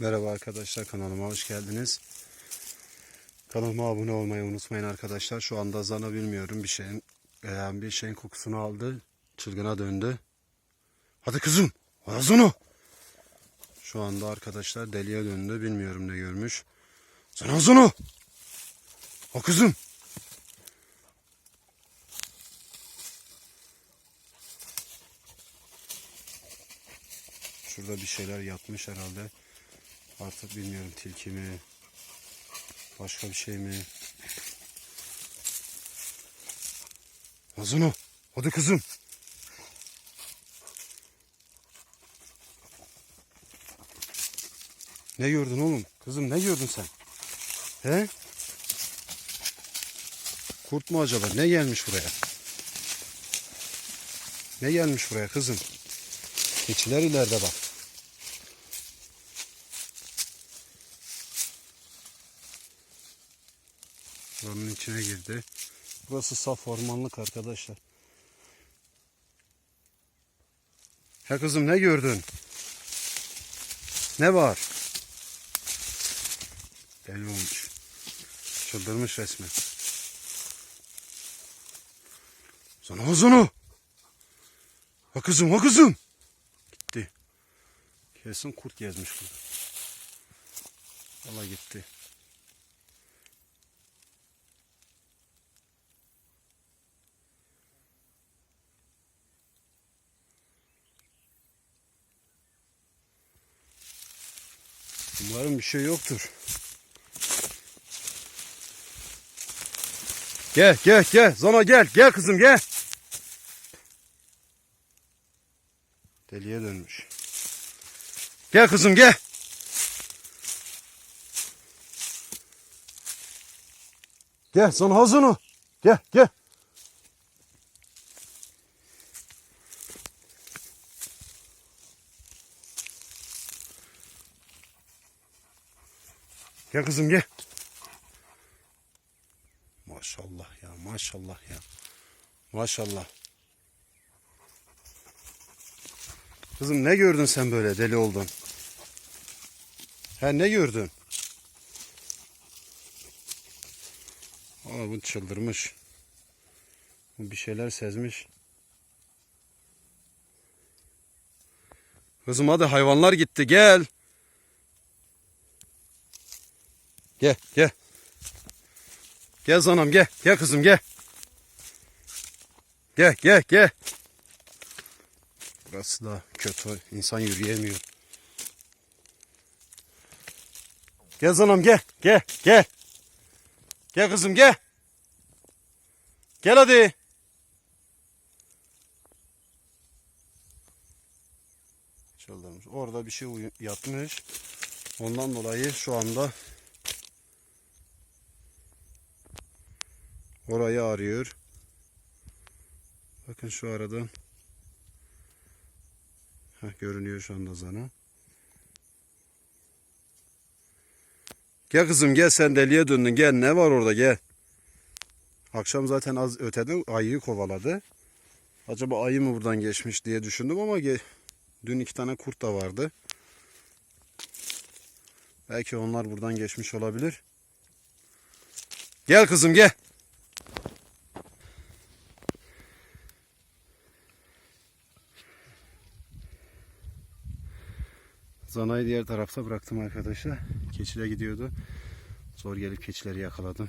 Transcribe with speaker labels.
Speaker 1: Merhaba arkadaşlar kanalıma hoş geldiniz. Kanalıma abone olmayı unutmayın arkadaşlar. Şu anda zana bilmiyorum bir şeyin veya bir şeyin kokusunu aldı. Çılgına döndü. Hadi kızım. Yaz onu. Şu anda arkadaşlar deliye döndü. Bilmiyorum ne görmüş. Sen az onu. O kızım. Şurada bir şeyler yatmış herhalde. Artık bilmiyorum tilki mi? Başka bir şey mi? Azunu. Hadi kızım. Ne gördün oğlum? Kızım ne gördün sen? He? Kurt mu acaba? Ne gelmiş buraya? Ne gelmiş buraya kızım? Keçiler ileride bak. Buranın içine girdi. Burası saf ormanlık arkadaşlar. He kızım ne gördün? Ne var? Deli olmuş. Çıldırmış resmen. Sana huzunu. Ha kızım ha kızım. Gitti. Kesin kurt gezmiş burada. Valla gitti. Umarım bir şey yoktur. Gel gel gel Zana gel gel kızım gel. Deliye dönmüş. Gel kızım gel. Gel sana hazını. Gel gel. Gel kızım gel. Maşallah ya maşallah ya. Maşallah. Kızım ne gördün sen böyle deli oldun? He ne gördün? Aa bu çıldırmış. Bu bir şeyler sezmiş. Kızım hadi hayvanlar gitti gel. Gel gel. Gel zanam gel. Gel kızım gel. Gel gel gel. Burası da kötü. İnsan yürüyemiyor. Gel zanam gel. Gel gel. Gel kızım gel. Gel hadi. Çıldırmış. Orada bir şey yatmış. Ondan dolayı şu anda orayı arıyor. Bakın şu aradan Heh, görünüyor şu anda zana. Gel kızım gel sen deliye döndün gel ne var orada gel. Akşam zaten az ötede ayıyı kovaladı. Acaba ayı mı buradan geçmiş diye düşündüm ama dün iki tane kurt da vardı. Belki onlar buradan geçmiş olabilir. Gel kızım gel. Zanayı diğer tarafta bıraktım arkadaşlar. Keçiler gidiyordu. Zor gelip keçileri yakaladım.